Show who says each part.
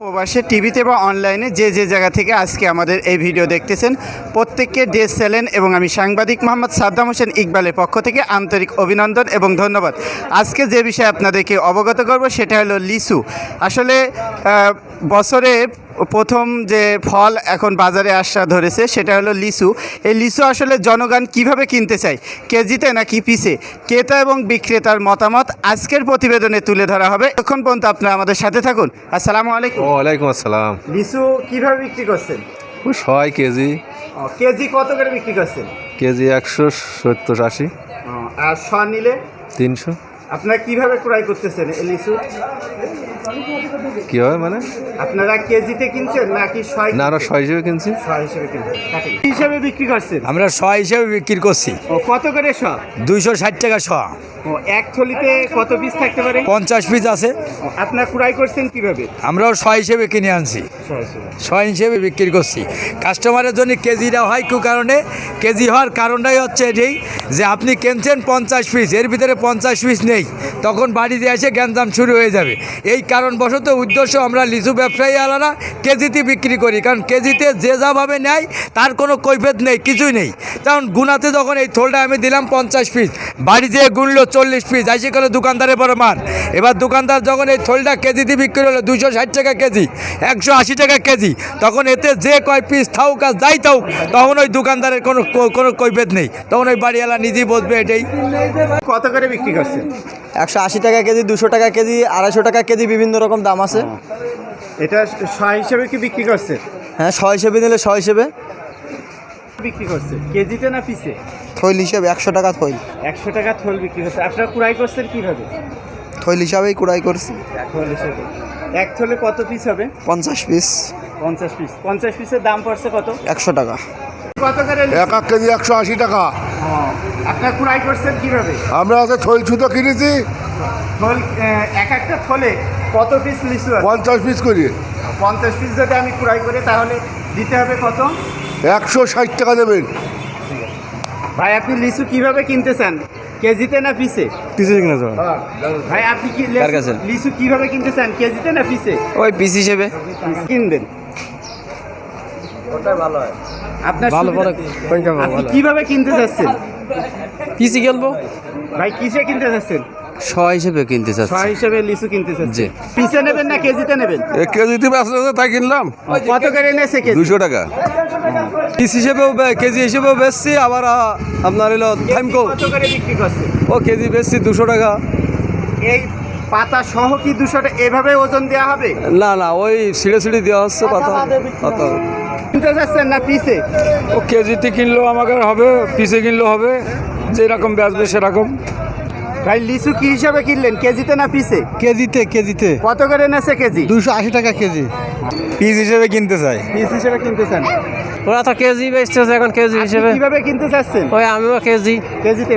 Speaker 1: প্রবাসে টিভিতে বা অনলাইনে যে যে জায়গা থেকে আজকে আমাদের এই ভিডিও দেখতেছেন, প্রত্যেককে ড্রেস সেলেন এবং আমি সাংবাদিক মোহাম্মদ সাদ্দাম হোসেন ইকবালের পক্ষ থেকে আন্তরিক অভিনন্দন এবং ধন্যবাদ। আজকে যে বিষয়ে আপনাদেরকে অবগত করব সেটা হলো লিসু আসলে বছরে প্রথম যে ফল এখন বাজারে আসা ধরেছে সেটা হলো লিচু। এই লিচু আসলে জনগণ কীভাবে কিনতে চায়? কেজিতে নাকি পিসে? ক্রেতা এবং বিক্রেতার মতামত আজকের প্রতিবেদনে তুলে ধরা হবে। তখন পর্যন্ত আপনারা আমাদের সাথে থাকুন। আসসালামু আলাইকুম।
Speaker 2: ওয়ালাইকুম আসসালাম।
Speaker 1: লিচু কীভাবে বিক্রি করছেন?
Speaker 2: ছয় কেজি।
Speaker 1: কেজি কত করে বিক্রি করছেন?
Speaker 2: কেজি একশো সত্তর আশি।
Speaker 1: আর শ নিলে
Speaker 2: তিনশো।
Speaker 1: আপনারা কীভাবে ক্রয় করতেছেন এই লিচু?
Speaker 2: কী হয় মানে?
Speaker 1: আপনারা কেজিতে কিনছেন নাকি ছয়
Speaker 2: না আরও ছয় হিসেবে কিনছি।
Speaker 1: ছয় হিসেবে কিনছেন হিসাবে বিক্রি করছেন?
Speaker 3: আমরা শ হিসেবে বিক্রি করছি।
Speaker 1: ও কত করে শ?
Speaker 3: দুইশো ষাট টাকা শ।
Speaker 1: ও এক থলিতে কত পিস থাকতে পারে?
Speaker 3: পঞ্চাশ পিস আছে।
Speaker 1: আপনারা ক্রয় করছেন কীভাবে?
Speaker 3: আমরাও হিসেবে কিনে আনছি। হিসেবে। বিক্রি করছি। কাস্টমারের জন্য কেজিটা হয় কু কারণে। কেজি হওয়ার কারণটাই হচ্ছে এটাই যে আপনি কিনছেন পঞ্চাশ পিস এর ভিতরে পঞ্চাশ পিস নেই। তখন বাড়িতে এসে গ্যাঞ্জাম শুরু হয়ে যাবে। এই কারণবশত উদ্দেশ্য আমরা লিচু ব্যবসায়ী আলাদা কেজিতে বিক্রি করি। কারণ কেজিতে যে যাভাবে নেয় তার কোনো কৈফেত নেই কিছুই নেই। কারণ গুনাতে যখন এই থোলটা আমি দিলাম পঞ্চাশ পিস বাড়ি যেয়ে গুনলো চল্লিশ পিস আইসে গেলো দোকানদারের বড় মার। এবার দোকানদার যখন এই থোলটা কেজিতে বিক্রি হলো দুশো ষাট টাকা কেজি একশো আশি টাকা কেজি তখন এতে যে কয় পিস থাকুক আর যাই থাকুক তখন ওই দোকানদারের কোনো কোনো কৈফেত নেই। তখন ওই বাড়িওয়ালা নিজেই বসবে এটাই।
Speaker 1: কত করে বিক্রি করছে
Speaker 4: একশো আশি টাকা কেজি দুশো টাকা কেজি আড়াইশো টাকা কেজি বিভিন্ন রকম দাম আছে।
Speaker 1: এটা শ হিসেবে কি বিক্রি করছে?
Speaker 4: হ্যাঁ ছ হিসেবে নিলে ছ হিসেবে।
Speaker 1: বিক্রি করছে। কেজিতে না পিসে?
Speaker 4: থৈল হিসেবে একশো টাকা থৈল
Speaker 1: একশো টাকা থল বিক্রি করছে। আপনারা ক্রয় করছেন কীভাবে?
Speaker 4: থৈল হিসাবেই কুড়াই করছি।
Speaker 1: হিসেবে। এক থলে কত পিস হবে?
Speaker 4: পঞ্চাশ পিস।
Speaker 1: পঞ্চাশ পিস। পঞ্চাশ পিসের দাম পড়ছে কত?
Speaker 4: একশো টাকা।
Speaker 5: এক এক কেজি একশো আশি টাকা।
Speaker 1: আপনারা ক্রয় করছেন কীভাবে?
Speaker 5: আমরা আছে থই ছুতো কিনেছি।
Speaker 1: এক একটা থলে কত পিস লিচু
Speaker 5: পঞ্চাশ পিস করি।
Speaker 1: পঞ্চাশ পিস যদি আমি ক্রয় করি তাহলে দিতে হবে কত?
Speaker 5: একশো ষাট টাকা দেবেন
Speaker 1: ভাই আপনি লিচু কীভাবে কিনতে চান কেজিতে না পিসে?
Speaker 3: পিসে কিনা
Speaker 1: ভাই আপনি কি
Speaker 3: কার কাছে?
Speaker 1: লিচু- লিচু কীভাবে কিনতে চান কেজিতে না পিসে?
Speaker 3: ওই পিস হিসেবে।
Speaker 1: কিনবেন। আপনার
Speaker 3: ভালো
Speaker 1: সুবিধা-
Speaker 3: পরে কোনটা ভালো?
Speaker 1: আপনি কীভাবে কিনতে চাচ্ছেন?
Speaker 3: পিসি খেলব
Speaker 1: ভাই কিসে কিনতে চাচ্ছেন?
Speaker 3: শ হিসেবে কিনতে
Speaker 1: ছ হিসেবে লিচু কিনতে চাচ্ছেন। পিসে নেবেন না কেজিতে নেবেন?
Speaker 5: এক কেজিতে বেচলে তাই কিনলাম।
Speaker 1: কত করে এনেছে কেজি?
Speaker 5: দুশো টাকা।
Speaker 3: পিস হিসেবেও বে- কেজি হিসেবেও বেচছি আবার আ, আপনার হলো থাইমকো
Speaker 1: কত করে বিক্রি করছে?
Speaker 3: ও কেজি বেচছি দুশো টাকা।
Speaker 1: এই পাতা সহ কি দুশোটা এভাবে ওজন দেওয়া হবে?
Speaker 3: না না ওই ছিঁড়ে ছিঁড়ে দেওয়া হচ্ছে পাতা। পাতা
Speaker 1: কিনতে চাচ্ছেন না পিসে?
Speaker 3: ও কেজিতে কিনলেও আমাকে হবে পিসে কিনলেও হবে যেরকম বেচবে সেরকম।
Speaker 1: ভাই লিচু কি হিসাবে কিনলেন কেজিতে না পিসে?
Speaker 3: কেজিতে কেজিতে।
Speaker 1: কত করে এনেছে কেজি?
Speaker 3: দুশো আশি টাকা কেজি। পিস হিসেবে কিনতে চাই।
Speaker 1: পিস হিসেবে কিনতে চান?
Speaker 6: ওরা তো কেজি বেচতেছে এখন কেজি হিসেবে।
Speaker 1: কীভাবে কিনতে চাচ্ছেন?
Speaker 6: ওই আমিও কেজি।
Speaker 1: কেজিতে